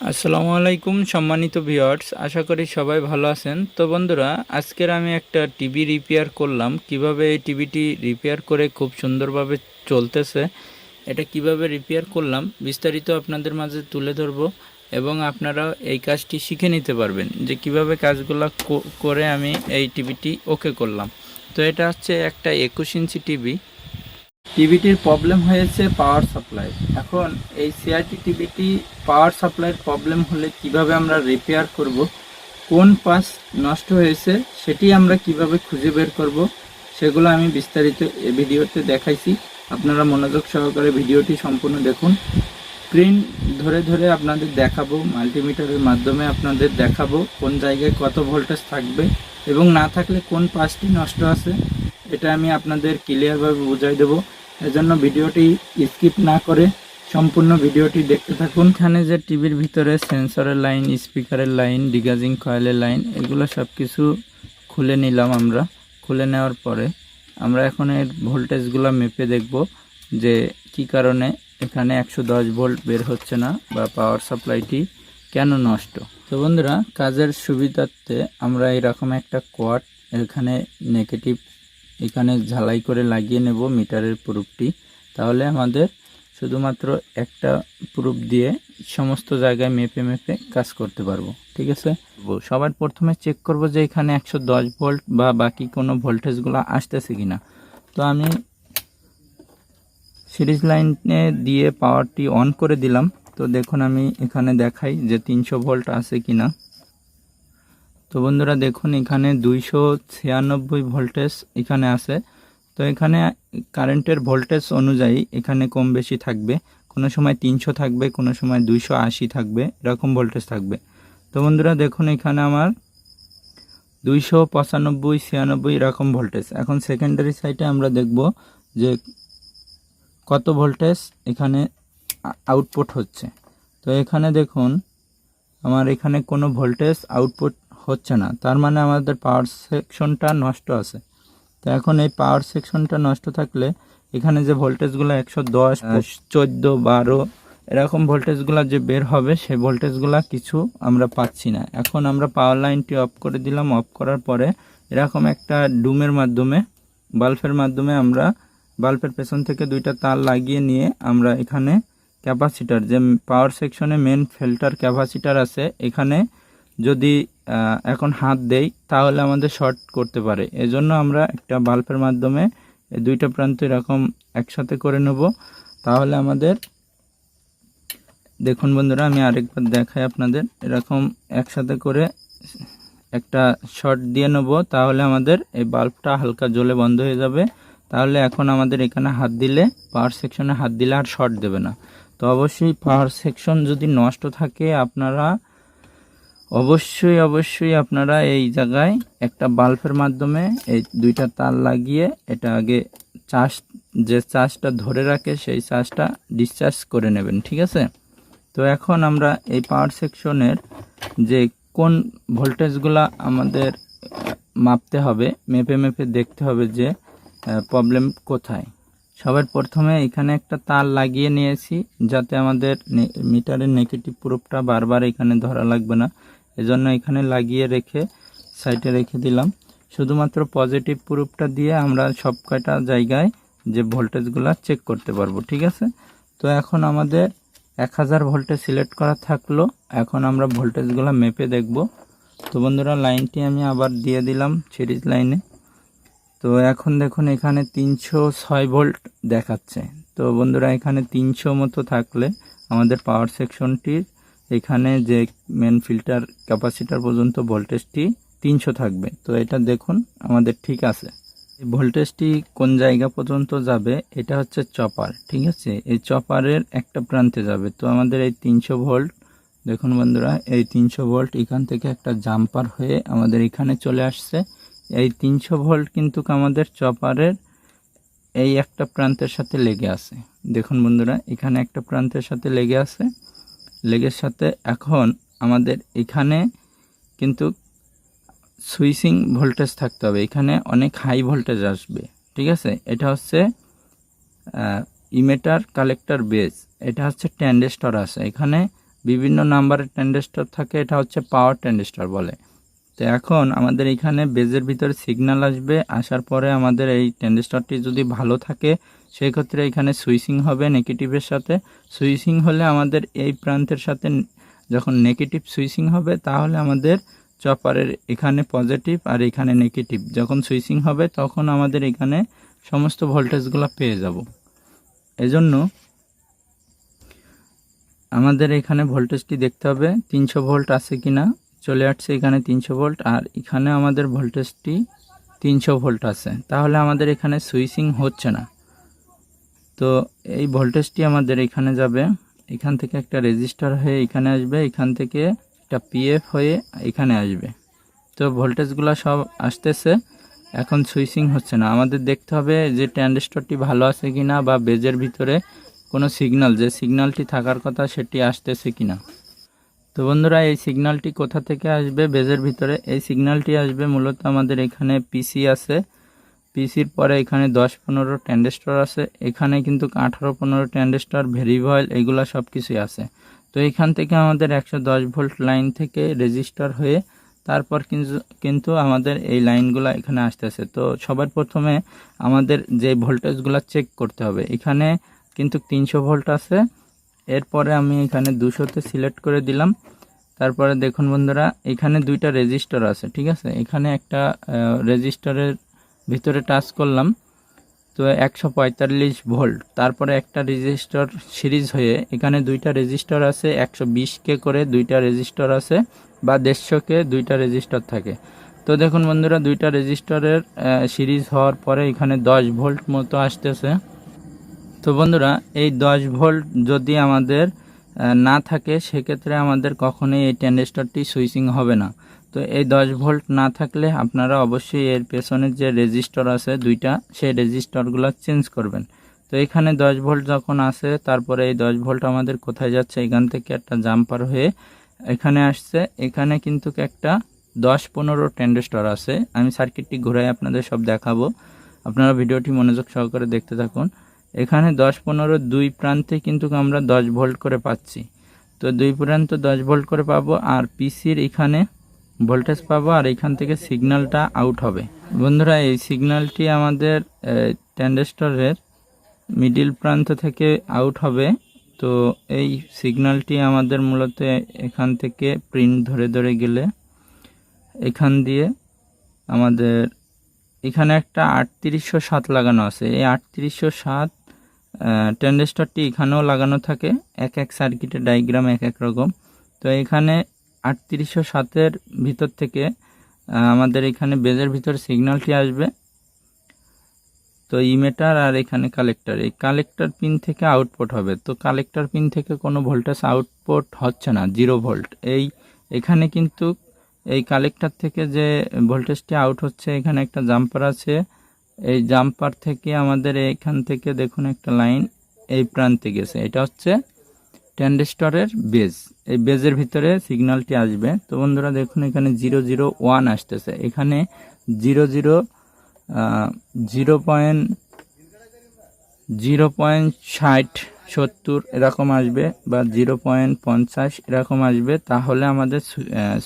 আসসালামু আলাইকুম, সম্মানিত ভিউয়ার্স। আশা করি সবাই ভালো আছেন। তো বন্ধুরা, আজকের আমি একটা টিভি রিপেয়ার করলাম। কীভাবে এই টিভিটি রিপেয়ার করে খুব সুন্দরভাবে চলতেছে, এটা কীভাবে রিপেয়ার করলাম, বিস্তারিত আপনাদের মাঝে তুলে ধরবো এবং আপনারা এই কাজটি শিখে নিতে পারবেন যে কীভাবে কাজগুলো করে আমি এই টিভিটি ওকে করলাম। তো এটা হচ্ছে একটা একুশ ইঞ্চি টিভি। টিভিটির প্রবলেম হয়েছে পাওয়ার সাপ্লাই এখন এই সিআরটি টিভিটি পাওয়ার সাপ্লাইয়ের প্রবলেম হলে কীভাবে আমরা রিপেয়ার করব, কোন পাস নষ্ট হয়েছে সেটি আমরা কীভাবে খুঁজে বের করব, সেগুলো আমি বিস্তারিত এ ভিডিওতে দেখাইছি। আপনারা মনোযোগ সহকারে ভিডিওটি সম্পূর্ণ দেখুন। স্ক্রিন ধরে ধরে আপনাদের দেখাবো মাল্টিমিটারের মাধ্যমে আপনাদের দেখাবো কোন জায়গায় কত ভোল্টেজ থাকবে এবং না থাকলে কোন পাসটি নষ্ট আছে, এটা আমি আপনাদের ক্লিয়ারভাবে বুঝাই দেবো। এজন্য ভিডিওটি স্কিপ না করে সম্পূর্ণ ভিডিওটি দেখতে থাকুন। এখানে যে টিভির ভিতরে সেন্সরের লাইন, স্পিকারের লাইন, ডিগাজিং কয়েলের লাইন, এগুলো সব কিছু খুলে নিলাম আমরা। খুলে নেওয়ার পরে আমরা এখন এর ভোল্টেজগুলো মেপে দেখব যে কি কারণে এখানে একশো দশ ভোল্ট বের হচ্ছে না বা পাওয়ার সাপ্লাইটি কেন নষ্ট। তো বন্ধুরা, কাজের সুবিধার্থে আমরা এরকম একটা কোয়াট এখানে নেগেটিভ এখানে ঝালাই করে লাগিয়ে নেব মিটারের প্রুফটি। তাহলে আমাদের শুধুমাত্র একটা প্রুফ দিয়ে সমস্ত জায়গায় মেপে মেপে কাজ করতে পারব ঠিক আছে? সবার প্রথমে চেক করব যে এখানে একশো দশ ভোল্ট বা বাকি কোনো ভোল্টেজগুলো আসতেছে কিনা। তো আমি সিরিজ লাইনে দিয়ে পাওয়ারটি অন করে দিলাম। তো দেখুন আমি এখানে দেখাই যে তিনশো ভোল্ট আছে কিনা। তো বন্ধুরা দেখুন, এখানে দুইশো ছিয়ানব্বই ভোল্টেজ এখানে আছে। তো এখানে কারেন্টের ভোল্টেজ অনুযায়ী এখানে কম বেশি থাকবে। কোনো সময় তিনশো থাকবে, কোনো সময় দুইশো আশি থাকবে, এরকম ভোল্টেজ থাকবে। তো বন্ধুরা দেখুন, এখানে আমার দুইশো পঁচানব্বই ছিয়ানব্বই এরকম ভোল্টেজ এখন সেকেন্ডারি সাইডে আমরা দেখব যে কত ভোল্টেজ এখানে আউটপুট হচ্ছে। তো এখানে দেখুন, আমার এখানে কোনো ভোল্টেজ আউটপুট হচ্ছে না। তার মানে আমাদের পাওয়ার সেকশনটা নষ্ট আছে। তো এখন এই পাওয়ার সেকশনটা নষ্ট থাকলে এখানে যে ভোল্টেজগুলো একশো দশ চোদ্দ, বারো, এরকম ভোল্টেজগুলো যে বের হবে, সেই ভোল্টেজগুলো কিছু আমরা পাচ্ছি না। এখন আমরা পাওয়ার লাইনটি অফ করে দিলাম। অফ করার পরে এরকম একটা ডুমের মাধ্যমে, বাল্বের মাধ্যমে আমরা বাল্বের পেছন থেকে দুইটা তার লাগিয়ে নিয়ে আমরা এখানে ক্যাপাসিটার যে পাওয়ার সেকশনে মেন ফিল্টার ক্যাপাসিটার আছে, এখানে যদি এখন হাত দেই, তাহলে আমাদের শর্ট করতে পারে। এজন্য আমরা একটা বাল্বের মাধ্যমে দুইটা প্রান্ত এরকম একসাথে করে নেব। তাহলে আমাদের, দেখুন বন্ধুরা, আমি আরেকবার দেখাই আপনাদের। এরকম একসাথে করে একটা শর্ট দিয়ে নেব, তাহলে আমাদের এই বাল্বটা হালকা জ্বলে বন্ধ হয়ে যাবে। তাহলে এখন আমাদের এখানে হাত দিলে, পাওয়ার সেকশনে হাত দিলে আর শর্ট দেবে না। তো অবশ্যই পাওয়ার সেকশন যদি নষ্ট থাকে, আপনারা অবশ্যই অবশ্যই আপনারা এই জায়গায় একটা বাল্বের মাধ্যমে এই দুইটা তার লাগিয়ে এটা আগে চার্জ যে চার্জটা ধরে রাখে সেই চার্জটা ডিসচার্জ করে নেবেন, ঠিক আছে? তো এখন আমরা এই পাওয়ার সেকশনের যে কোন ভোল্টেজগুলা আমাদের মাপতে হবে, মেপে মেপে দেখতে হবে যে প্রবলেম কোথায়। সবার প্রথমে এখানে একটা তার লাগিয়ে নিয়েছি, যাতে আমাদের মিটারের নেগেটিভ প্রুফটা বারবার এখানে ধরা লাগবে না। এজন্য এখানে লাগিয়ে রেখে সাইডে রেখে দিলাম। শুধুমাত্র পজিটিভ প্রুফটা দিয়ে আমরা সব কয়টা জায়গায় যে ভোল্টেজগুলো চেক করতে পারব, ঠিক আছে? তো এখন আমাদের এক হাজার ভোল্টেজ সিলেক্ট করা থাকল। এখন আমরা ভোল্টেজগুলো মেপে দেখব। তো বন্ধুরা লাইনটি আমি আবার দিয়ে দিলাম সিরিজ লাইনে তো এখন দেখুন, এখানে তিনশো ছয় ভোল্ট দেখাচ্ছে। তো বন্ধুরা, এখানে তিনশো মতো থাকলে আমাদের পাওয়ার সেকশনটির এখানে যে মেন ফিল্টার ক্যাপাসিটার পর্যন্ত ভোল্টেজটি তিনশো থাকবে। তো এটা দেখুন, আমাদের ঠিক আছে। এই ভোল্টেজটি কোন জায়গা পর্যন্ত যাবে, এটা হচ্ছে চপার ঠিক আছে? এই চপারের একটা প্রান্তে যাবে। তো আমাদের এই তিনশো ভোল্ট দেখুন বন্ধুরা, এই তিনশো ভোল্ট এখান থেকে একটা জাম্পার হয়ে আমাদের এখানে চলে আসছে। এই তিনশো ভোল্ট কিন্তু আমাদের চপারের এই একটা প্রান্তের সাথে লেগে আছে। দেখুন বন্ধুরা, এখানে একটা প্রান্তের সাথে লেগে আছে। লেগের সাথে এখন আমাদের এখানে কিন্তু সুইচিং ভোল্টেজ থাকতে হবে। এখানে অনেক হাই ভোল্টেজ আসবে, ঠিক আছে? এটা হচ্ছে ইমেটার কালেক্টর বেস, এটা হচ্ছে ট্যান্ডেস্টর আছে। এখানে বিভিন্ন নাম্বারের ট্যান্ডেস্টার থাকে, এটা হচ্ছে পাওয়ার ট্যান্ডেস্টার বলে। তো এখন আমাদের এখানে বেজের ভিতরে সিগন্যাল আসবে, আসার পরে আমাদের এই ট্যান্ডেস্টারটি যদি ভালো থাকে সেই ক্ষেত্রে এখানে সুইচিং হবে নেগেটিভের সাথে। সুইচিং হলে আমাদের এই প্রান্তের সাথে যখন নেগেটিভ সুইচিং হবে, তাহলে আমাদের চপারের এখানে পজিটিভ আর এখানে নেগেটিভ যখন সুইচিং হবে, তখন আমাদের এখানে সমস্ত ভোল্টেজগুলো পেয়ে যাব। এজন্য আমাদের এখানে ভোল্টেজটি দেখতে হবে, তিনশো ভোল্ট আছে কি না চলে আসছে এখানে তিনশো ভোল্ট আর এখানে আমাদের ভোল্টেজটি তিনশো ভোল্ট আছে। তাহলে আমাদের এখানে সুইচিং হচ্ছে না। তো এই ভোল্টেজটি আমাদের এখানে যাবে। এখান থেকে একটা রেজিস্টার হয়ে এখানে আসবে। এখান থেকে একটা পিএফ হয়ে এখানে আসবে। তো ভোল্টেজগুলো সব আসতেছে। এখন সুইচিং হচ্ছে না। আমাদের দেখতে হবে যে ট্যান্ডেস্টরটি ভালো আছে কি না বা বেজের ভিতরে কোনো সিগন্যাল, যে সিগন্যালটি থাকার কথা সেটি আসতেছে কি না তো বন্ধুরা, এই সিগন্যালটি কোথা থেকে আসবে? বেজের ভিতরে। এই সিগন্যালটি আসবে মূলত আমাদের এখানে পিসি আছে। পিসির পরে এখানে দশ পনেরো ট্যান্ডেস্টর আছে, এখানে কিন্তু আঠারো পনেরো ট্যান্ডেস্টর, ভেরিভয়েল, এগুলো সব কিছুই আছে। তো এখান থেকে আমাদের একশো দশ ভোল্ট লাইন থেকে রেজিস্টার হয়ে তারপর কিন্তু কিন্তু আমাদের এই লাইনগুলো এখানে আসতেছে। তো সবার প্রথমে আমাদের যে ভোল্টেজগুলো চেক করতে হবে। এখানে কিন্তু তিনশো ভোল্ট আছে। এরপরে আমি এখানে দুশোতে সিলেক্ট করে দিলাম। তারপরে দেখুন বন্ধুরা, এখানে দুইটা রেজিস্টার আছে, ঠিক আছে? এখানে একটা রেজিস্টারের ভিতরে টাচ করলাম, তো একশো পঁয়তাল্লিশ ভোল্ট। তারপরে একটা রেজিস্টার সিরিজ হয়ে, এখানে দুইটা রেজিস্টার আছে, একশো বিশকে করে দুইটা রেজিস্টার আছে বা দেড়শোকে দুইটা রেজিস্টার থাকে। তো দেখুন বন্ধুরা, দুইটা রেজিস্টারের সিরিজ হওয়ার পরে এখানে দশ ভোল্ট মতো আসতেছে। তো বন্ধুরা, এই দশ ভোল্ট যদি আমাদের না থাকে, সেক্ষেত্রে আমাদের কখনোই এই ট্যান্ডেস্টারটি সুইচিং হবে না। তো এই দশ ভোল্ট না থাকলে আপনারা অবশ্যই এর পেছনের যে রেজিস্টার আছে দুইটা, সেই রেজিস্টারগুলো চেঞ্জ করবেন। তো এখানে দশ ভোল্ট যখন আসে, তারপরে এই দশ ভোল্ট আমাদের কোথায় যাচ্ছে? এখান থেকে একটা জাম্পার হয়ে এখানে আসছে। এখানে কিন্তু একটা দশ পনেরো ট্যান্ডেস্টার আছে। আমি সার্কিটটি ঘুরাই আপনাদের সব দেখাবো। আপনারা ভিডিওটি মনোযোগ সহকারে দেখতে থাকুন। এখানে দশ পনেরো দুই প্রান্তে কিন্তু আমরা দশ ভোল্ট করে পাচ্ছি। তো দুই প্রান্ত দশ ভোল্ট করে পাবো। আর পিসির এখানে ভোল্টেজ পাবো আর এখান থেকে সিগন্যালটা আউট হবে। বন্ধুরা, এই সিগন্যালটি আমাদের ট্যান্ডেস্টরের মিডিল প্রান্ত থেকে আউট হবে। তো এই সিগন্যালটি আমাদের মূলত এখান থেকে প্রিন্ট ধরে ধরে গেলে এখান দিয়ে আমাদের, এখানে একটা আটত্রিশশো সাত লাগানো আছে। এই আটত্রিশশো সাত ট্যান্ডেস্টারটি এখানেও লাগানো থাকে। এক এক সার্কিটের ডায়াগ্রাম এক এক রকম। তো এখানে আটত্রিশশো সাতের ভিতর থেকে আমাদের এখানে বেজের ভিতর সিগন্যালটি আসবে। তো ইমেটার আর এখানে কালেক্টর। এই কালেক্টর পিন থেকে আউটপুট হবে। তো কালেক্টর পিন থেকে কোনো ভোল্টেজ আউটপুট হচ্ছে না, জিরো ভোল্ট। এই, এখানে কিন্তু এই কালেক্টর থেকে যে ভোল্টেজটি আউট হচ্ছে, এখানে একটা জাম্পার আছে। এই জাম্পার থেকে আমাদের এখান থেকে দেখুন একটা লাইন এই প্রান্তে গেছে। এটা হচ্ছে ট্যান্ডেস্টরের বেজ। এই বেজের ভিতরে সিগন্যালটি আসবে। তো বন্ধুরা, দেখুন, এখানে জিরো জিরো ওয়ান আসতেছে। এখানে zero zero zero point zero point ষাট সত্তর এরকম আসবে বা জিরো পয়েন্ট পঞ্চাশ এরকম আসবে। তাহলে আমাদের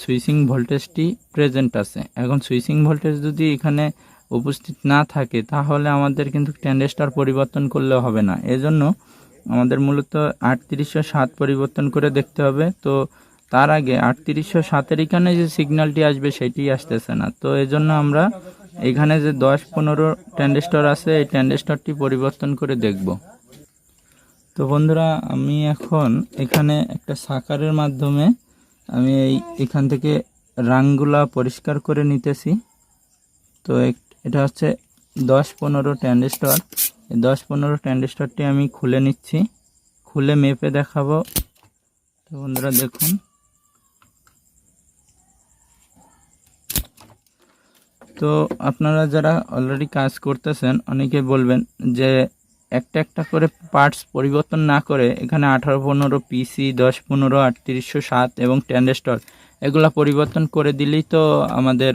সুইচিং ভোল্টেজটি প্রেজেন্ট আছে। এখন সুইচিং ভোল্টেজ যদি এখানে উপস্থিত না থাকে, তাহলে আমাদের কিন্তু ট্যান্ডেস্টার পরিবর্তন করলে হবে না। এজন্য আমাদের মূলত আটত্রিশশো সাত পরিবর্তন করে দেখতে হবে। তো তার আগে আটত্রিশশো সাতের এখানে যে সিগন্যালটি আসবে সেটি আসতেছে না। তো এজন্য আমরা এখানে যে দশ পনেরো ট্যান্ডেস্টর আছে, এই ট্যান্ডেস্টরটি পরিবর্তন করে দেখব। তো বন্ধুরা, আমি এখন এখানে একটা সাকারের মাধ্যমে আমি এই এখান থেকে রাংগুলা পরিষ্কার করে নিতেছি। তো এটা হচ্ছে দশ পনেরো ট্যান্ডেস্টর দশ পনেরো ট্যান্ডেস্টরটি আমি খুলে নিচ্ছি। খুলে মেপে দেখাবো। তো বন্ধুরা দেখুন। তো আপনারা যারা অলরেডি কাজ করতেছেন, অনেকে বলবেন যে একটা একটা করে পার্টস পরিবর্তন না করে এখানে আঠারো পনেরো পিসি দশ পনেরো, আটত্রিশশো সাত এবং ট্যান্ডেস্টর এগুলা পরিবর্তন করে দিলেই তো আমাদের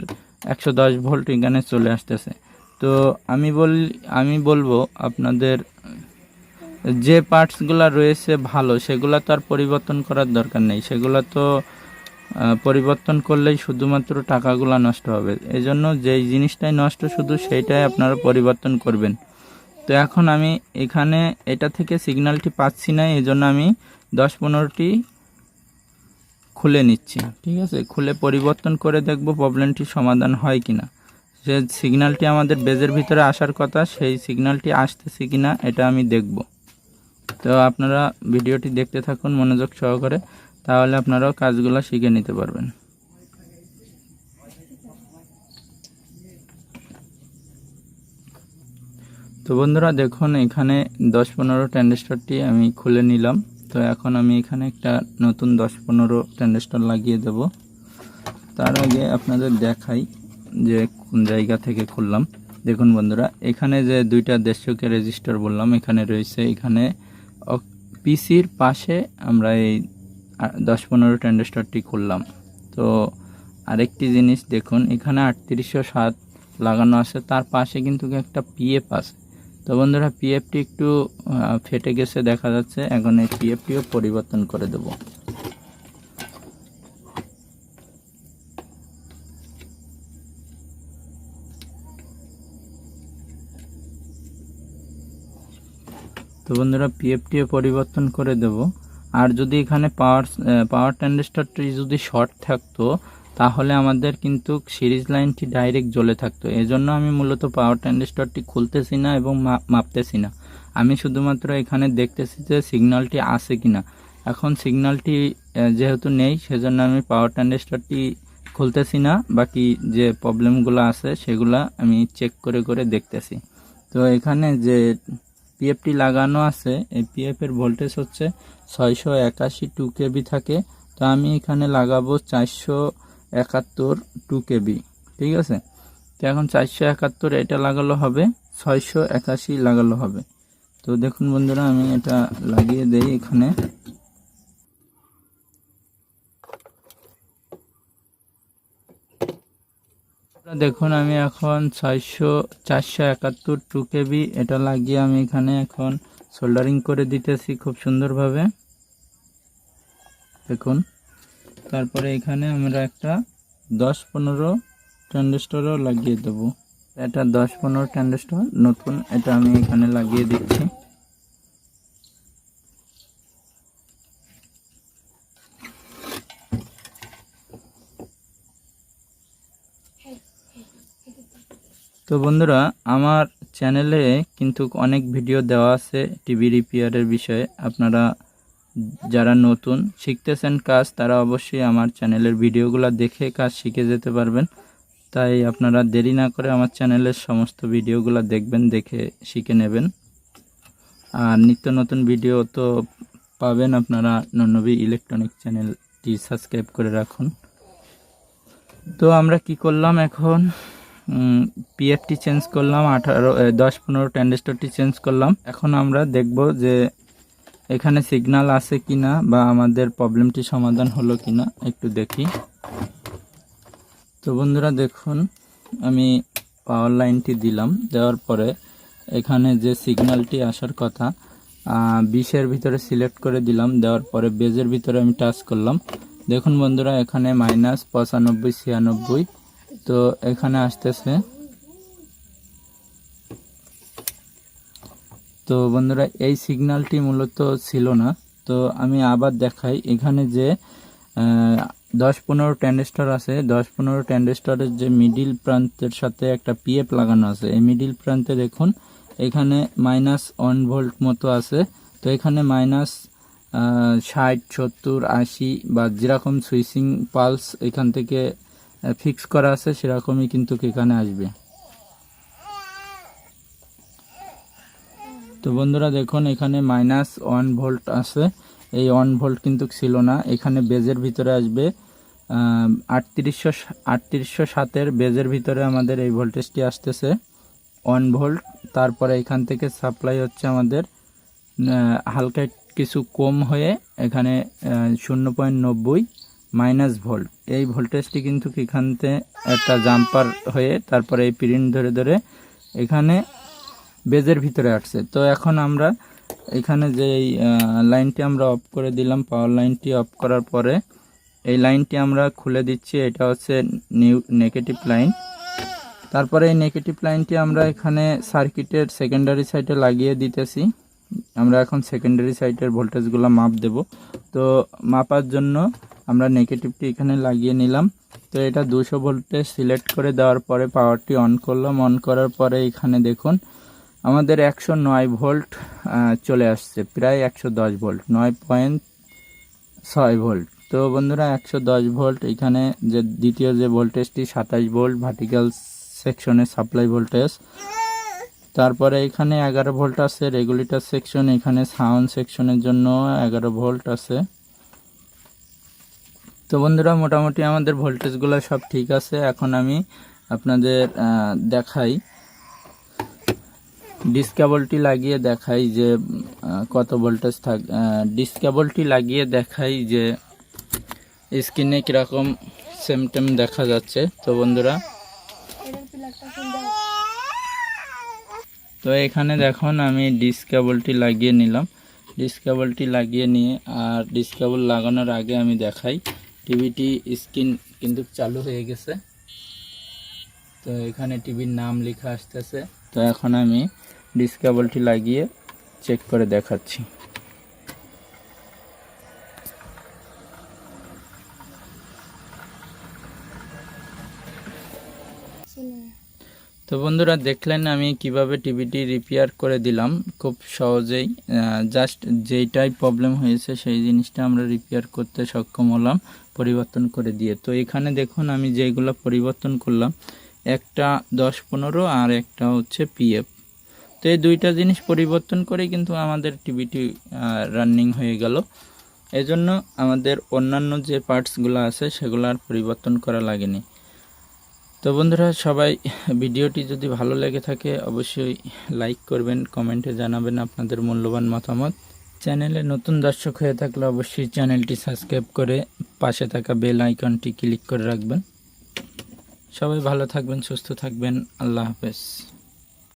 একশো দশ ভোল্ট এখানে চলে আসতেছে। তো আমি বল, আমি বলব আপনাদের যে পার্টসগুলো রয়েছে ভালো, সেগুলো তো আর পরিবর্তন করার দরকার নেই। সেগুলো তো পরিবর্তন করলেই শুধুমাত্র টাকাগুলো নষ্ট হবে। এজন্য যেই জিনিসটাই নষ্ট শুধু সেইটাই আপনারা পরিবর্তন করবেন। তো এখন আমি এখানে এটা থেকে সিগন্যালটি পাচ্ছি না এই জন্য আমি দশ পনেরোটি খুলে নিচ্ছি। ঠিক আছে? খুলে পরিবর্তন করে দেখব প্রবলেমটি সমাধান হয় কিনা। যে সিগন্যালটি আমাদের বেজের ভিতরে আসার কথা, সেই সিগন্যালটি আসতেছে কি না এটা আমি দেখব। তো আপনারা ভিডিওটি দেখতে থাকুন মনোযোগ সহকারে, তাহলে আপনারাও কাজগুলো শিখে নিতে পারবেন। তো বন্ধুরা, দেখুন, এখানে দশ পনেরো ট্যান্ডেস্টারটি আমি খুলে নিলাম। তো এখন আমি এখানে একটা নতুন দশ পনেরো ট্যান্ডেস্টার লাগিয়ে দেব। তার আগে আপনাদের দেখাই যে কোন জায়গা থেকে খুললাম। দেখুন বন্ধুরা, এখানে যে দুইটা দেশকে রেজিস্টার বললাম, এখানে রয়েছে, এখানে পিসির পাশে আমরা এই দশ পনেরো ট্যান্ডেস্টারটি খুললাম। তো আরেকটি জিনিস দেখুন, এখানে আটত্রিশশো সাত লাগানো আছে, তার পাশে কিন্তু একটা পিএফ আছে। তো বন্ধুরা পিএফটি একটু ফেটে গেছে, দেখা যাচ্ছে, এখন এই পিএফটিও পরিবর্তন করে দেব। তো বন্ধুরা পিএফটিও পরিবর্তন করে দেব। আর যদি এখানে পাওয়ার পাওয়ার ট্যান্ডেস্টারটি যদি শর্ট থাকতো, তাহলে আমাদের কিন্তু সিরিজ লাইনটি ডাইরেক্ট জ্বলে থাকতো। এজন্য আমি মূলত পাওয়ার ট্যান্ডেস্টারটি খুলতেছি না এবং মাপতেছি না। আমি শুধুমাত্র এখানে দেখতেছি যে সিগন্যালটি আছে কিনা। এখন সিগন্যালটি যেহেতু নেই, সেজন্য আমি পাওয়ার ট্যান্ডেস্টারটি খুলতেছি না। বাকি যে প্রবলেমগুলো আছে, সেগুলা আমি চেক করে করে দেখতেছি। তো এখানে যে পিএফটি লাগানো আছে, এই পিএফের ভোল্টেজ হচ্ছে ছয়শো একাশি টু কেবি থাকে। তো আমি এখানে লাগাবো চারশো একাত্তর টু কেবি ঠিক আছে? তো এখন চারশো একাত্তর এটা লাগালো হবে, ছয়শো একাশি লাগালো হবে। তো দেখুন বন্ধুরা, আমি এটা লাগিয়ে দেই এখানে। দেখুন, আমি এখন ছয়শো, চারশো একাত্তর টু কেবি এটা লাগিয়ে আমি এখানে এখন সোল্ডারিং করে দিতেছি খুব সুন্দরভাবে। দেখুন, তারপরে এখানে আমরা একটা দশ পনেরো ট্যান্ডেস্টরও লাগিয়ে দেবো। এটা দশ পনেরো ট্যান্ডেস্টর নতুন এটা আমি এখানে লাগিয়ে দিচ্ছি। তো বন্ধুরা, আমার চ্যানেলে কিন্তু অনেক ভিডিও দেওয়া আছে টিভি রিপেয়ারের বিষয়ে। আপনারা যারা নতুন, শিখতেছেন কাজ, তারা অবশ্যই আমার চ্যানেলের ভিডিওগুলো দেখে কাজ শিখে যেতে পারবেন। তাই আপনারা দেরি না করে আমার চ্যানেলের সমস্ত ভিডিওগুলো দেখবেন, দেখে শিখে নেবেন। আর নিত্য নতুন ভিডিও তো পাবেন আপনারা নন্নবী ইলেকট্রনিক চ্যানেলটি সাবস্ক্রাইব করে রাখুন। তো আমরা কি করলাম এখন? পিএফটি চেঞ্জ করলাম, আঠারো দশ পনেরো ট্যান্ডেস্টরটি চেঞ্জ করলাম। এখন আমরা দেখব যে এখানে সিগন্যাল আছে কিনা বা আমাদের প্রবলেমটি সমাধান হলো কিনা, একটু দেখি। তো বন্ধুরা, দেখুন, আমি পাওয়ার লাইনটি দিলাম, দেওয়ার পরে এখানে যে সিগন্যালটি আসার কথা বিশের ভিতরে সিলেক্ট করে দিলাম, দেওয়ার পরে বেজের ভিতরে আমি টাচ করলাম। দেখুন বন্ধুরা, এখানে মাইনাস পঁচানব্বই, ছিয়ানব্বই তো এখানে আসতেছে। তো বন্ধুরা, এই সিগন্যালটি মূলত ছিল না। তো আমি আবার দেখাই, এখানে যে দশ পনেরো ট্যান্ডেস্টার আছে। দশ পনেরো ট্যান্ডেস্টারের যে মিডিল প্রান্তের সাথে একটা পিএফ লাগানো আছে। এই মিডিল প্রান্তে দেখুন, এখানে মাইনাস ওয়ান ভোল্ট মতো আছে। তো এখানে মাইনাস ষাট, সত্তর, আশি বা যেরকম সুইচিং পালস এখান থেকে ফিক্স করা আছে, সেরকমই কিন্তু এখানে আসবে। তো বন্ধুরা, দেখুন, এখানে মাইনাস ওয়ান ভোল্ট আছে। এই ওয়ান ভোল্ট কিন্তু ছিল না। এখানে বেজের ভিতরে আসবে আটত্রিশশো আটত্রিশশো সাতের বেজের ভিতরে আমাদের এই ভোল্টেজটি আসতেছে। ওয়ান ভোল্ট তারপরে এখান থেকে সাপ্লাই হচ্ছে আমাদের হালকা কিছু কম হয়ে এখানে শূন্য পয়েন্ট নব্বই। Minus volt. এই ভোল্টেজটি কিন্তু এখানতে একটা জাম্পার হয়ে তারপরে এই প্রিন্ট ধরে ধরে এখানে বেজের ভিতরে আসছে। তো এখন আমরা এখানে যে লাইনটি আমরা অফ করে দিলাম পাওয়ার লাইনটি অফ করার পরে এই লাইনটি আমরা খুলে দিচ্ছি, এটা হচ্ছে নিউ নেগেটিভ লাইন তারপরে এই নেগেটিভ লাইনটি আমরা এখানে সার্কিটের সেকেন্ডারি সাইডে লাগিয়ে দিতেছি। আমরা এখন সেকেন্ডারি সাইডের ভোল্টেজগুলো মাপ দেব। তো মাপার জন্য আমরা নেগেটিভটি এখানে লাগিয়ে নিলাম। তো এটা দুশো ভোল্টে সিলেক্ট করে দেওয়ার পরে পাওয়ারটি অন করলাম। অন করার পরে এখানে দেখুন, আমাদের একশো নয় ভোল্ট চলে আসছে। প্রায় একশো দশ ভোল্ট নয় পয়েন্ট ছয় ভোল্ট তো বন্ধুরা, একশো দশ ভোল্ট এখানে যে দ্বিতীয় যে ভোল্টেজটি সাতাশ ভোল্ট ভার্টিক্যাল সেকশনের সাপ্লাই ভোল্টেজ তারপরে এখানে এগারো ভোল্ট আছে রেগুলেটর সেকশন এখানে সাউন্ড সেকশনের জন্য এগারো ভোল্ট আছে। তো বন্ধুরা, মোটামুটি আমাদের ভোল্টেজগুলো সব ঠিক আছে। এখন আমি আপনাদের দেখাই। ডিসকেবলটি লাগিয়ে দেখাই যে কত ভোল্টেজ থাক ডিসকেবলটি লাগিয়ে দেখাই যে, স্ক্রিনে কীরকম সেমটেম দেখা যাচ্ছে। তো বন্ধুরা, তো এখানে দেখুন, আমি ডিসকেবলটি লাগিয়ে নিলাম। ডিসকেবলটি লাগিয়ে নিয়ে, আর ডিসকেবল লাগানোর আগে আমি দেখাই। টিভিটি স্ক্রিন কিন্তু চালু হয়ে গেছে। তো এখানে টিভির নাম লেখা আসতেছে। তো এখন আমি ডিসকেবলটি লাগিয়ে চেক করে দেখাচ্ছি। তো বন্ধুরা, দেখলেন আমি কীভাবে টিভিটি রিপেয়ার করে দিলাম। খুব সহজেই জাস্ট যেইটাই প্রবলেম হয়েছে সেই জিনিসটা আমরা রিপেয়ার করতে সক্ষম হলাম। পরিবর্তন করে দিয়ে। তো এখানে দেখুন আমি যেগুলো পরিবর্তন করলাম, একটা দশ পনেরো আর একটা হচ্ছে পিএফ তো এই দুইটা জিনিস পরিবর্তন করে কিন্তু আমাদের টিভিটি রানিং হয়ে গেল। এজন্য আমাদের অন্যান্য যে পার্টসগুলো আছে সেগুলো আর পরিবর্তন করা লাগেনি। তো বন্ধুরা, সবাই ভিডিওটি যদি ভালো লেগে থাকে অবশ্যই লাইক করবেন, কমেন্টে জানাবেন আপনাদের মূল্যবান মতামত। চ্যানেলে নতুন দর্শক হয়ে থাকলে অবশ্যই চ্যানেলটি সাবস্ক্রাইব করে পাশে থাকা বেল আইকনটি ক্লিক করে রাখবেন। সবাই ভালো থাকবেন, সুস্থ থাকবেন। আল্লাহ হাফেজ।